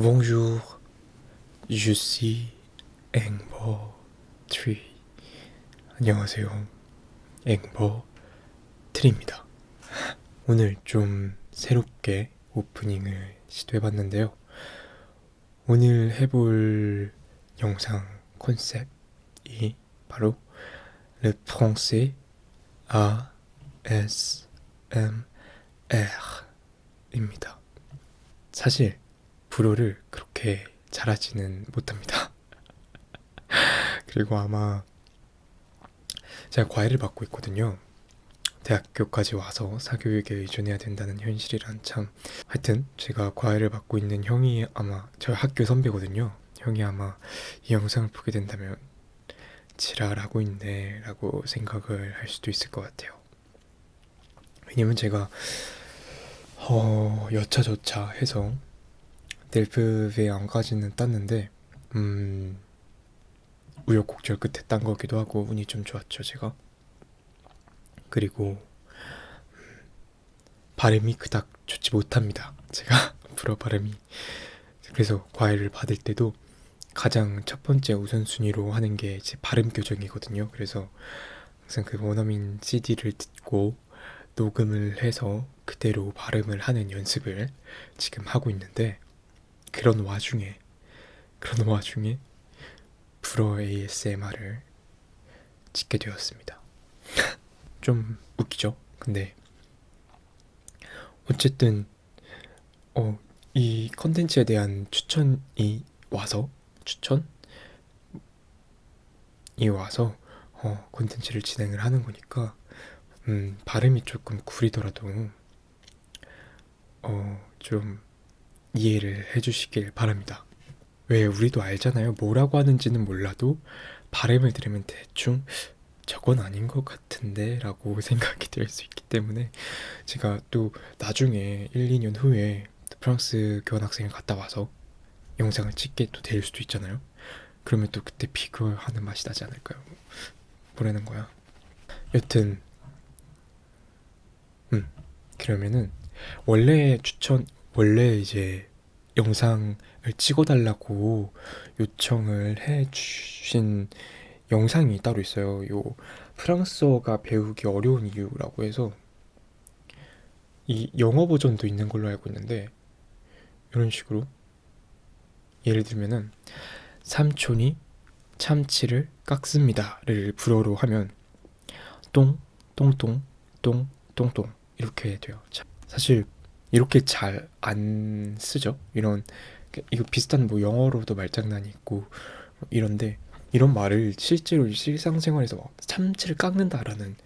Bonjour, je suis 앵보 트리. 안녕하세요, 앵보 트리입니다. 오늘 좀 새롭게 오프닝을 시도해봤는데요. 오늘 해볼 영상 컨셉이 바로 Le Français ASMR입니다. 사실 불어를 그렇게 잘하지는 못합니다. 그리고 아마 제가 과외를 받고 있거든요. 대학교까지 와서 사교육에 의존해야 된다는 현실이란 참. 하여튼 제가 과외를 받고 있는 형이 아마 저희 학교 선배거든요. 형이 아마 이 영상을 보게 된다면 지랄하고 있네라고 생각을 할 수도 있을 것 같아요. 왜냐면 제가 어, 여차저차 해서 델프의 안까지는 땄는데 음, 우여곡절 끝에 딴 거기도 하고 운이 좀 좋았죠 제가. 그리고 음, 발음이 그닥 좋지 못합니다 제가. 불어 발음이. 그래서 과외를 받을 때도 가장 첫 번째 우선순위로 하는 게 제 발음 교정이거든요. 그래서 항상 그 원어민 CD를 듣고 녹음을 해서 그대로 발음을 하는 연습을 지금 하고 있는데 그런 와중에 그런 와중에 불어 ASMR을 찍게 되었습니다. 좀 웃기죠? 근데 어쨌든 어, 이 컨텐츠에 대한 추천이 와서 추천 이 와서 어, 컨텐츠를 진행을 하는 거니까 음, 발음이 조금 구리더라도 어, 좀 이해를 해주시길 바랍니다. 왜 우리도 알잖아요. 뭐라고 하는지는 몰라도 발음을 들으면 대충 저건 아닌 것 같은데 라고 생각이 들수 있기 때문에 제가 또 나중에 1, 2년 후에 프랑스 교환학생을 갔다 와서 영상을 찍게 또 될 수도 있잖아요. 그러면 또 그때 비교하는 맛이 나지 않을까요? 뭐라는 거야? 여튼 음 그러면은 원래 추천 원래 이제 영상을 찍어달라고 요청을 해주신 영상이 따로 있어요. 요 프랑스어가 배우기 어려운 이유라고 해서 이 영어 버전도 있는 걸로 알고 있는데 이런 식으로 예를 들면은 삼촌이 참치를 깎습니다를 불어로 하면 똥 똥똥 똥 똥똥 이렇게 돼요. 사실 이렇게 잘 안 쓰죠. 이런 이거 비슷한 뭐 영어로도 말장난이 있고 이런데 이런 말을 실제로 일상생활에서 막 참치를 깎는다라는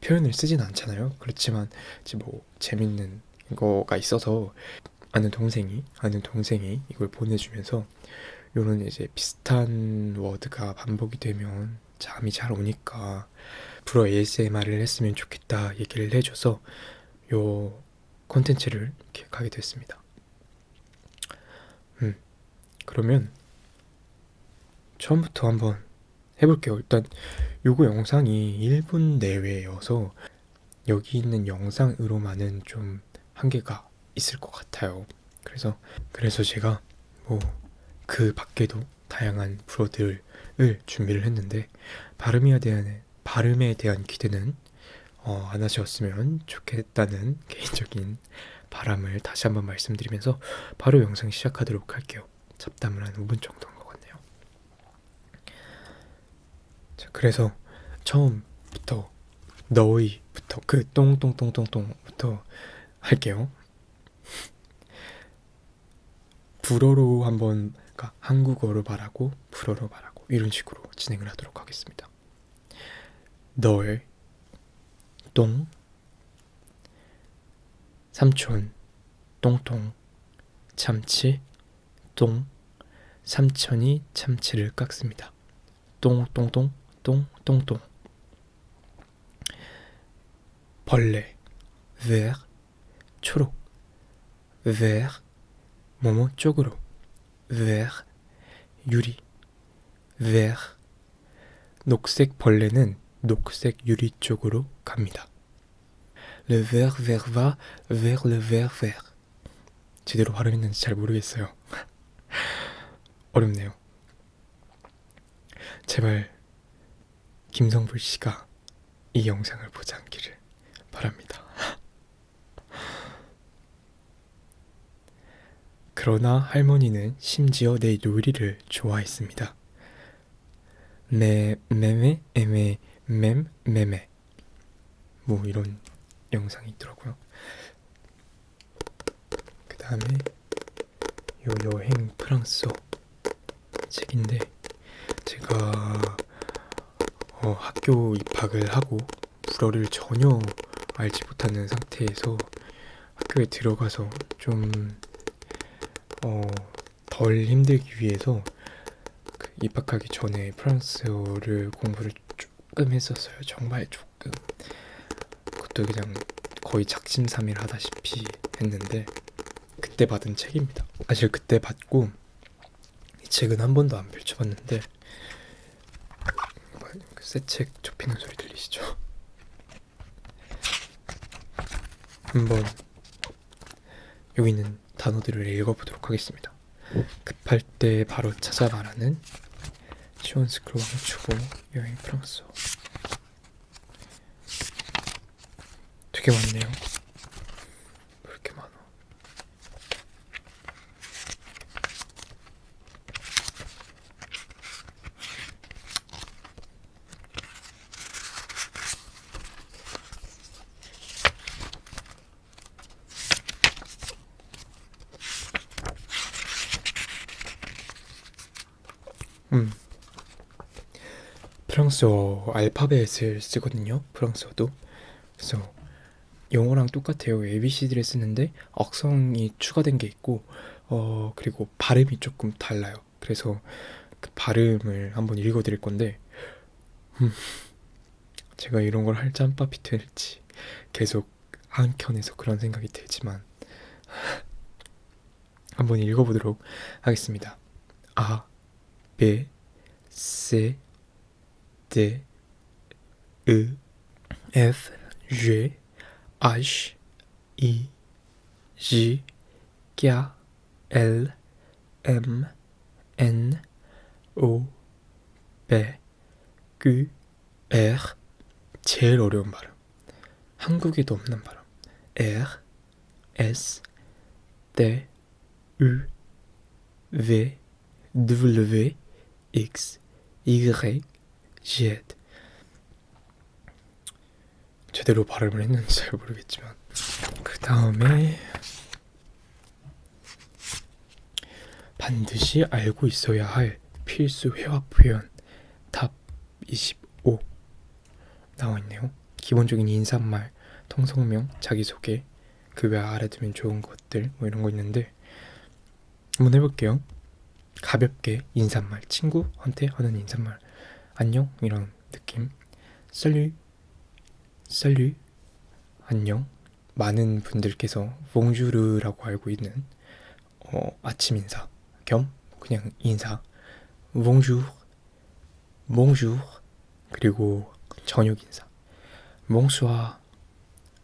표현을 쓰진 않잖아요. 그렇지만 뭐 재밌는 거가 있어서 아는 동생이 아는 동생이 이걸 보내주면서 요런 이제 비슷한 워드가 반복이 되면 잠이 잘 오니까 불어 ASMR을 했으면 좋겠다 얘기를 해줘서 요 콘텐츠를 기획하게 됐습니다. 음, 그러면 처음부터 한번 해볼게요. 일단 요거 영상이 1분 내외여서 여기 있는 영상으로만은 좀 한계가 있을 것 같아요. 그래서 그래서 제가 뭐 그 밖에도 다양한 프로들을 준비를 했는데 발음에 대한 발음에 대한 기대는 어, 안 하셨으면 좋겠다는 개인적인 바람을 다시 한번 말씀드리면서 바로 영상 시작하도록 할게요. 잡담을 한 5분 정도 한것 같네요. 자, 그래서 처음부터 너희부터 그 똥똥똥똥똥부터 할게요. 불어로 한번 그러니까 한국어로 말하고 불어로 말하고 이런 식으로 진행을 하도록 하겠습니다. 널 똥, 삼촌, 똥똥, 참치, 똥, 삼촌이 참치를 깎습니다. 똥똥똥, 똥똥똥. 벌레, vert, 초록, vert, 뭐뭐 쪽으로, vert, 유리, vert. 녹색 벌레는 녹색 유리 쪽으로 갑니다. Le vert vert va vers le vert vert. 제대로 발음했는지 잘 모르겠어요. 어렵네요. 제발 김성불 씨가 이 영상을 보지 않기를 바랍니다. 그러나 할머니는 심지어 내 요리를 좋아했습니다. 매 매매 에메 맴 매매 뭐 이런 영상이 있더라고요. 그 다음에 요 여행 프랑스어 책인데 제가 어, 학교 입학을 하고 불어를 전혀 알지 못하는 상태에서 학교에 들어가서 좀 어, 덜 힘들기 위해서 그 입학하기 전에 프랑스어를 공부를 조금 했었어요. 정말 조금. 그것도 그냥 거의 작심삼일 하다시피 했는데 그때 받은 책입니다. 사실 그때 받고 이 책은 한 번도 안 펼쳐봤는데 새책 접히는 소리 들리시죠? 한번 여기 있는 단어들을 읽어보도록 하겠습니다. 급할 때 바로 찾아 말하는 시원스크롤 왕초보 여행 프랑스어 되게 많네요. 프랑스어 알파벳을 쓰거든요. 프랑스어도. 그래서 영어랑 똑같아요. ABCD를 쓰는데 억성이 추가된 게 있고 어 그리고 발음이 조금 달라요. 그래서 그 발음을 한번 읽어 드릴 건데 음, 제가 이런 걸 할 짬밥이 될지 계속 한켠에서 그런 생각이 들지만 한번 읽어 보도록 하겠습니다. 아 B, C, D, E, F, G, H, I, J, K, L, M, N, O, P, Q, R 제일 어려운 발음 한국에도 없는 발음 R, S, T, U, V, W, X, Y, Z. 제대로 발음을 했는지 잘 모르겠지만 그 다음에 반드시 알고 있어야 할 필수 회화 표현 탑25 나와 있네요. 기본적인 인사말, 통성명, 자기소개, 그외 알아두면 좋은 것들 뭐 이런 거 있는데 한번 해볼게요. 가볍게 인사말 친구한테 하는 인사말 안녕? 이런 느낌. 썰류 썰류 안녕? 많은 분들께서 봉주르라고 알고 있는 어, 아침 인사 겸 그냥 인사. 봉주 봉주 그리고 저녁 인사. 몽수아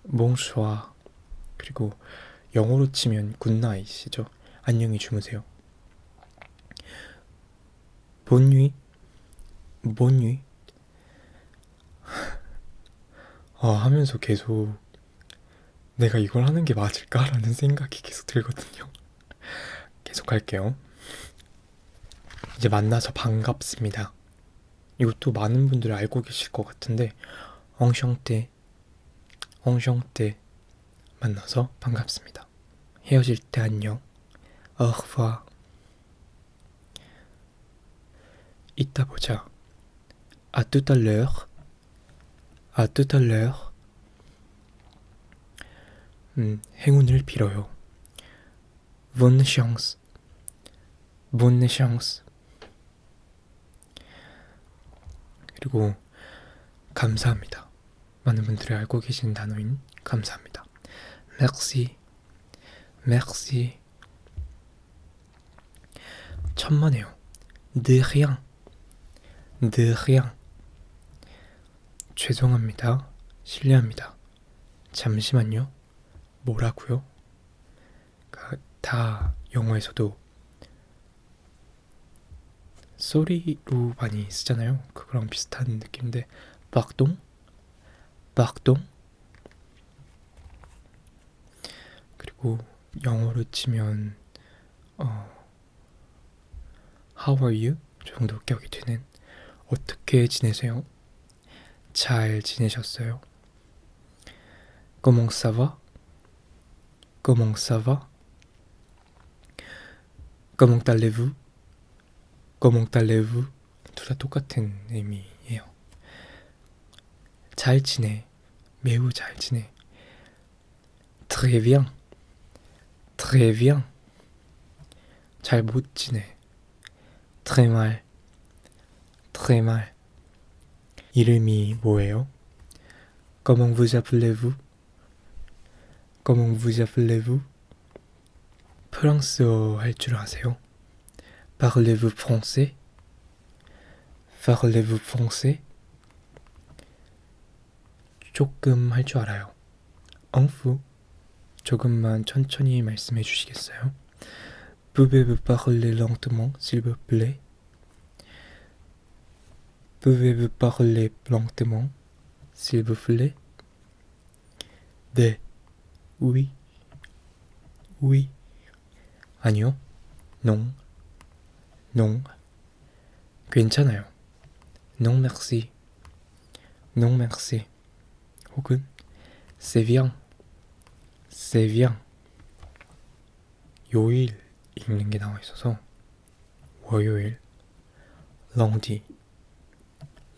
몽수아. 그리고 영어로 치면 굿나잇이죠. 안녕히 주무세요. 본위 본위 아 하면서 계속 내가 이걸 하는 게 맞을까라는 생각이 계속 들거든요. 계속 할게요. 이제 만나서 반갑습니다. 이것도 많은 분들이 알고 계실 것 같은데 엉숑 때 엉숑 때 만나서 반갑습니다. 헤어질 때 안녕. 어흐와 이따 보자. À tout à l'heure. À tout à l'heure. 음, 행운을 빌어요. Bonne chance. Bonne chance. 그리고 감사합니다. 많은 분들이 알고 계신 단어인 감사합니다. Merci. Merci. 천만에요. De rien. de rien. 죄송합니다. 실례합니다. 잠시만요. 뭐라고요? 다 영어에서도 소리로 많이 쓰잖아요. 그거랑 비슷한 느낌인데 박동, 박동. 그리고 영어로 치면 어, How are you 정도 격이 되는 어떻게 지내세요? 잘 지내셨어요? Comment ça va? Comment ça va? Comment allez-vous? Comment allez-vous? 둘 다 똑같은 의미예요. 잘 지내. 매우 잘 지내. Très bien. Très bien. 잘 못 지내. Très mal. Très mal. 이름이 뭐예요? Comment vous appelez-vous? Comment vous appelez-vous? 프랑스어 할 줄 아세요? Parlez-vous français? Parlez-vous français? 조금 할 줄 알아요. Un peu. 조금만 천천히 말씀해 주시겠어요? Pouvez-vous parler lentement, s'il vous plaît? Pouvez-vous parler lentement, s'il vous plaît? 네. Oui. Oui. 아니요. Non. Non. 괜찮아요. Non merci. Non merci. 혹은 c'est bien. c'est bien. 요일 읽는 게 나와 있어서 월요일 lundi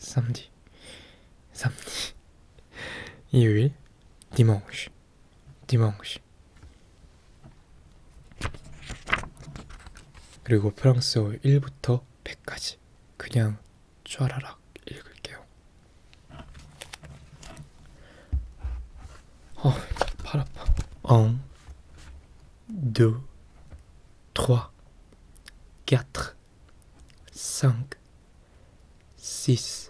samedi samedi 일요일 dimanche dimanche 그리고 프랑스어 1부터 100까지 그냥 쫘라락 읽을게요. 어, 팔 아파. 1, 2, 3, 4, 5, 6,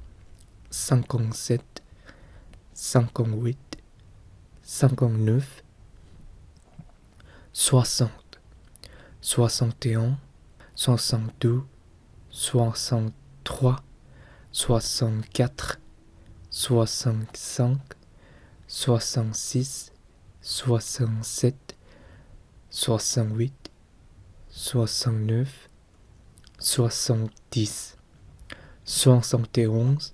57, 58, 59, 60, 61, 62, 63, 64, 65, 66, 67, 68, 69, 70, 71,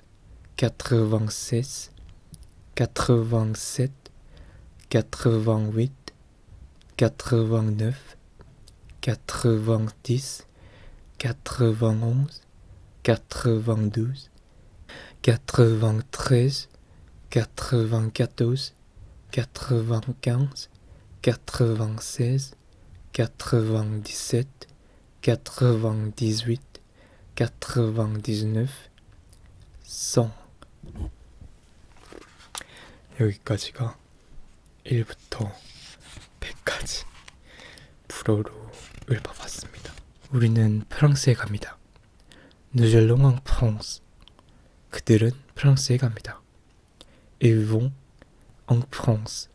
96, 87, 88, 89, 90, 91, 92, 93, 94, 95, 96, 97, 98, 99, 100. 여기까지가 1부터 100까지 불어로 읽어봤습니다. 우리는 프랑스에 갑니다. Nous allons en France. 그들은 프랑스에 갑니다. Ils vont en France.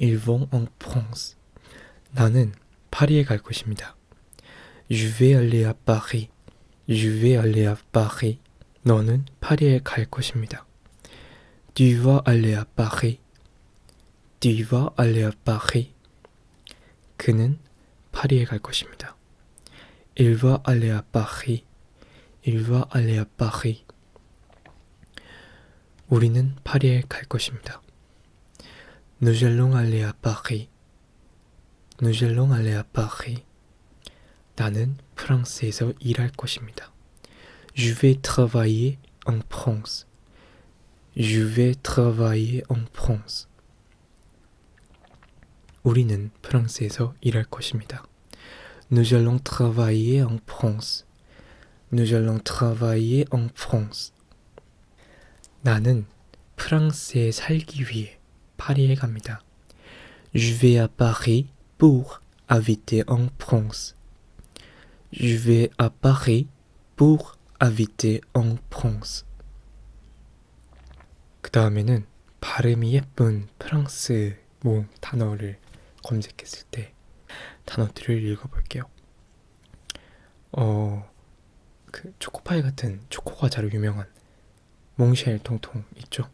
Ils vont en France. 나는 파리에 갈 것입니다. Je vais aller à Paris. Je vais aller à Paris. 너는 파리에 갈 것입니다. Tu vas aller à Paris. Tu vas aller à Paris. 그는 파리에 갈 것입니다. Il va aller à Paris. Il va aller à Paris. 우리는 파리에 갈 것입니다. Nous allons aller à Paris. Nous allons aller à Paris. 나는 프랑스에서 일할 것입니다. Je vais travailler en France. Je vais travailler en France. 우리는 프랑스에서 일할 것입니다. Nous allons travailler en France. Nous allons travailler en France. 나는 프랑스에 살기 위해 파리에 갑니다. Je vais à Paris pour habiter en France. Je vais à Paris pour habiter en France. 그 다음에는 발음이 예쁜 프랑스 모음 단어를 검색했을 때 단어들을 읽어볼게요. 어, 그 초코파이 같은 초코 과자로 유명한 몽쉘 통통 있죠?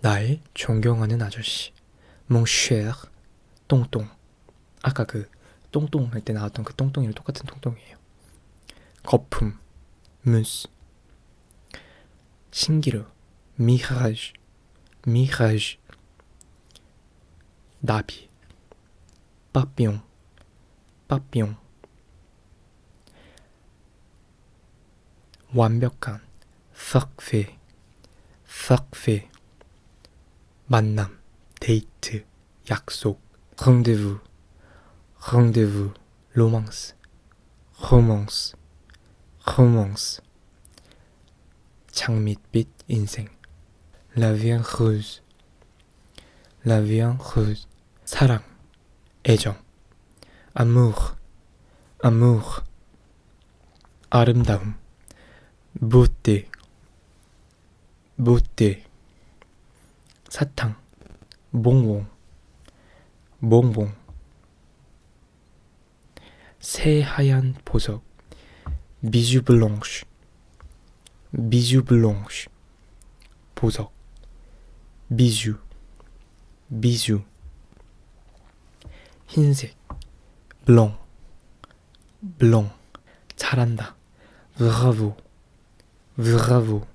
날 존경하는 아저씨 몽쉘 똥똥 아까 그 똥똥 할 때 나왔던 그 똥똥이랑 똑같은 똥똥이에요. 거품 무스 신기루 미라즈 미라즈 나비 빠뿅 빠뿅 완벽한 팍페 팍페 만남 데이트 약속 rendez-vous 로망스 로망스 로망스 장밋빛 인생 La vie rose La vie rose 사랑 애정 amour amour 아름다움 beauté beauté 사탕 봉봉 봉봉 새하얀 보석 비주 블랑쉬 비주 블랑쉬 보석 비주 비주 흰색 블랑 블랑 잘한다 브라보 브라보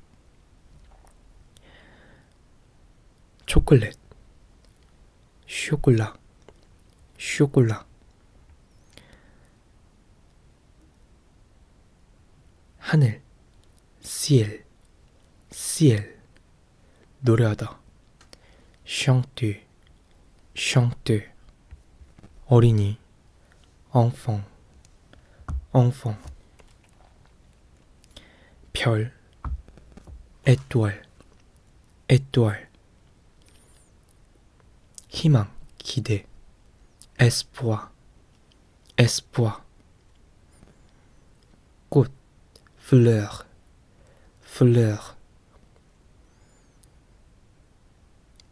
초콜릿 쇼콜라 쇼콜라 하늘 ciel ciel 노래하다 chanter chanter 어린이 enfant enfant 별 étoile étoile 희망 기대 espoir espoir 꽃 fleur fleur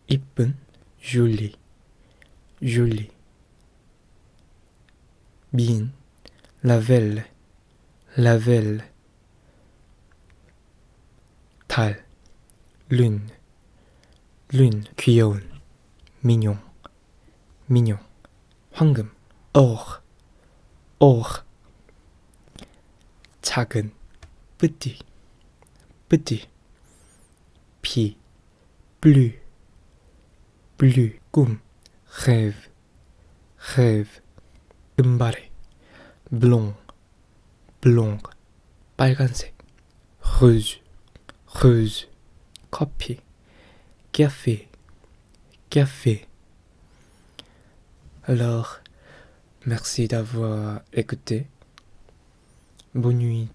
이쁜 jolie jolie 민, 라벨, 라벨, 달, 룬, 룬, 귀여운, 미뇽, 미뇽, 황금, or, or, 작은, petit, petit, 비, bleu, bleu, 꿈, rêve, rêve, 금발의, blond, blond, 빨간색, rouge, rouge, 커피, café, café. Alors, merci d'avoir écouté. Bonne nuit.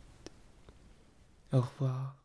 au revoir.